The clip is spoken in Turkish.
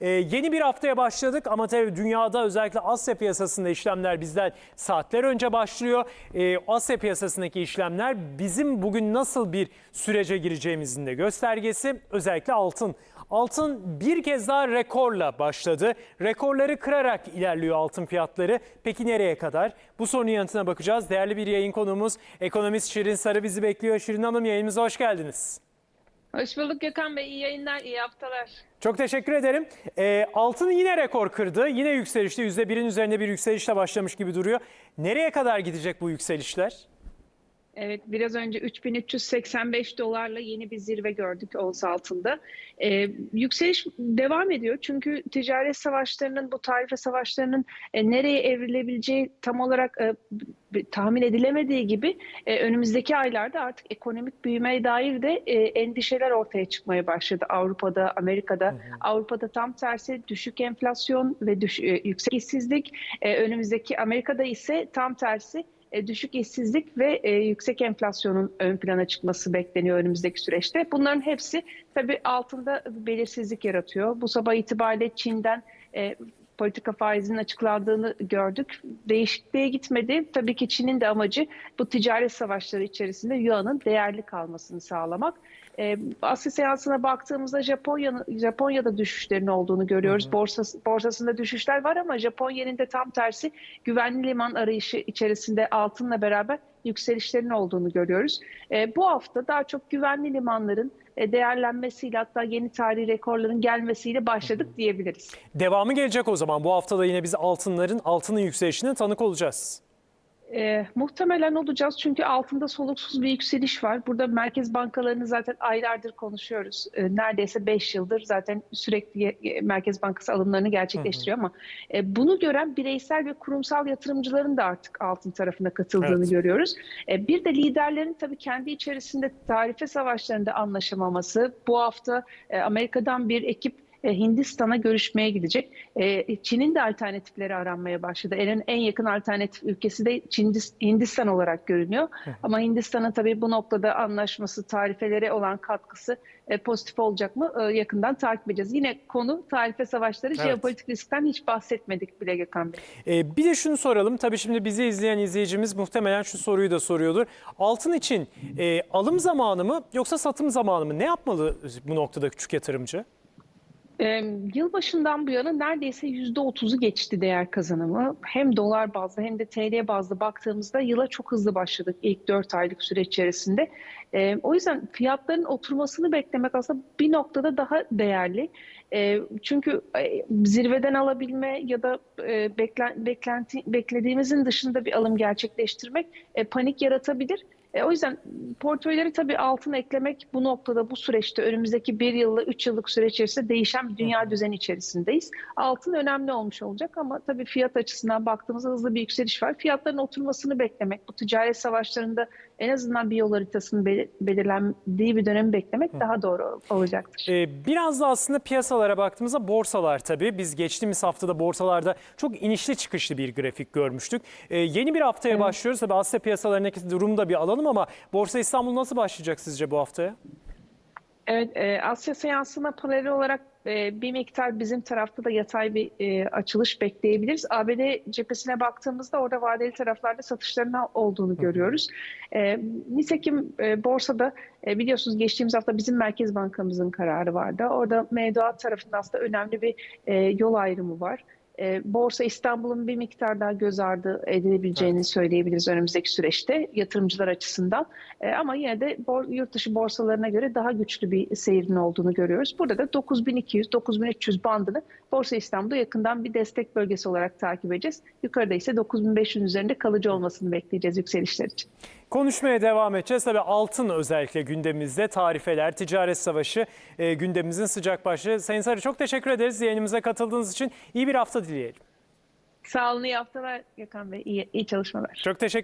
Ee, yeni bir haftaya başladık ama tabii dünyada özellikle Asya piyasasında işlemler bizden saatler önce başlıyor. Ee, Asya piyasasındaki işlemler bizim bugün nasıl bir sürece gireceğimizin de göstergesi. Özellikle altın. Altın bir kez daha rekorla başladı. Rekorları kırarak ilerliyor altın fiyatları. Peki nereye kadar? Bu sorunun yanıtına bakacağız. Değerli bir yayın konuğumuz ekonomist Şirin Sarı bizi bekliyor. Şirin Hanım yayınımıza hoş geldiniz. Hoş bulduk Gökhan Bey. İyi yayınlar, iyi haftalar. Çok teşekkür ederim. Ee, altın yine rekor kırdı. Yine yükselişte %1'in üzerinde bir yükselişle başlamış gibi duruyor. Nereye kadar gidecek bu yükselişler? Evet, biraz önce 3385 dolarla yeni bir zirve gördük ons altında. Ee, yükseliş devam ediyor çünkü ticaret savaşlarının, bu tarife savaşlarının e, nereye evrilebileceği tam olarak e, tahmin edilemediği gibi e, önümüzdeki aylarda artık ekonomik büyümeye dair de e, endişeler ortaya çıkmaya başladı Avrupa'da, Amerika'da. Avrupa'da tam tersi düşük enflasyon ve düş- e, yüksek işsizlik. E, önümüzdeki Amerika'da ise tam tersi düşük işsizlik ve e, yüksek enflasyonun ön plana çıkması bekleniyor önümüzdeki süreçte. Bunların hepsi tabii altında belirsizlik yaratıyor. Bu sabah itibariyle Çin'den e, politika faizinin açıklandığını gördük. Değişikliğe gitmedi. Tabii ki Çin'in de amacı bu ticaret savaşları içerisinde yuanın değerli kalmasını sağlamak. E, Asya seansına baktığımızda Japonya'nın Japonya'da düşüşlerin olduğunu görüyoruz. Borsası, borsasında düşüşler var ama Japonya'nın de tam tersi güvenli liman arayışı içerisinde altınla beraber yükselişlerin olduğunu görüyoruz. E, bu hafta daha çok güvenli limanların e, değerlenmesiyle hatta yeni tarihi rekorların gelmesiyle başladık diyebiliriz. Devamı gelecek o zaman. Bu haftada yine biz altınların, altının yükselişine tanık olacağız. E, muhtemelen olacağız çünkü altında soluksuz bir yükseliş var. Burada merkez bankalarını zaten aylardır konuşuyoruz. E, neredeyse 5 yıldır zaten sürekli Merkez Bankası alımlarını gerçekleştiriyor ama e, bunu gören bireysel ve kurumsal yatırımcıların da artık altın tarafına katıldığını Evet. görüyoruz. E, bir de liderlerin tabii kendi içerisinde tarife savaşlarında anlaşamaması. Bu hafta e, Amerika'dan bir ekip Hindistan'a görüşmeye gidecek. E, Çin'in de alternatifleri aranmaya başladı. En, en yakın alternatif ülkesi de Çin, Hindistan olarak görünüyor. Ama Hindistan'ın tabii bu noktada anlaşması, tarifelere olan katkısı e, pozitif olacak mı? E, yakından takip edeceğiz. Yine konu tarife savaşları, Evet. jeopolitik riskten hiç bahsetmedik bile Gökhan Bey. Bir de şunu soralım. Tabii şimdi bizi izleyen izleyicimiz muhtemelen şu soruyu da soruyordur. Altın için e, alım zamanı mı yoksa satım zamanı mı? Ne yapmalı bu noktada küçük yatırımcı? Ee, yılbaşından bu yana neredeyse %30'u geçti değer kazanımı. Hem dolar bazlı hem de TL bazlı baktığımızda yıla çok hızlı başladık ilk 4 aylık süreç içerisinde. Ee, o yüzden fiyatların oturmasını beklemek aslında bir noktada daha değerli. Ee, çünkü e, zirveden alabilme ya da e, beklen, beklenti, beklediğimizin dışında bir alım gerçekleştirmek e, panik yaratabilir. E, o yüzden portföyleri tabii altın eklemek bu noktada bu süreçte önümüzdeki bir yılla üç yıllık süreç içerisinde değişen bir dünya düzeni içerisindeyiz. Altın önemli olmuş olacak ama tabii fiyat açısından baktığımızda hızlı bir yükseliş var. Fiyatların oturmasını beklemek, bu ticaret savaşlarında en azından bir yol haritasının belir- belirlendiği bir dönemi beklemek daha doğru olacaktır. Ee, biraz da aslında piyasalara baktığımızda borsalar tabii. Biz geçtiğimiz haftada borsalarda çok inişli çıkışlı bir grafik görmüştük. Ee, yeni bir haftaya başlıyoruz. Tabii Asya piyasalarındaki durumu da bir alalım ama Borsa İstanbul nasıl başlayacak sizce bu haftaya? Evet, e, Asya seansına paralel olarak e, bir miktar bizim tarafta da yatay bir e, açılış bekleyebiliriz. ABD cephesine baktığımızda orada vadeli taraflarda satışların olduğunu görüyoruz. E, nitekim e, borsada e, biliyorsunuz geçtiğimiz hafta bizim Merkez Bankamızın kararı vardı. Orada mevduat tarafında aslında önemli bir e, yol ayrımı var. E, Borsa İstanbul'un bir miktar daha göz ardı edilebileceğini söyleyebiliriz önümüzdeki süreçte yatırımcılar açısından. E, ama yine de bor- yurt dışı borsalarına göre daha güçlü bir seyrin olduğunu görüyoruz. Burada da 9200-9300 bandını Borsa İstanbul'da yakından bir destek bölgesi olarak takip edeceğiz. Yukarıda ise 9500'ün üzerinde kalıcı olmasını bekleyeceğiz yükselişler için. Konuşmaya devam edeceğiz. Tabii altın özellikle gündemimizde. Tarifeler, ticaret savaşı e, gündemimizin sıcak başlığı. Sayın Sarı çok teşekkür ederiz yayınımıza katıldığınız için. İyi bir hafta dileyelim. Sağ olun, iyi haftalar Gökhan Bey. İyi, iyi çalışmalar. Çok teşekkür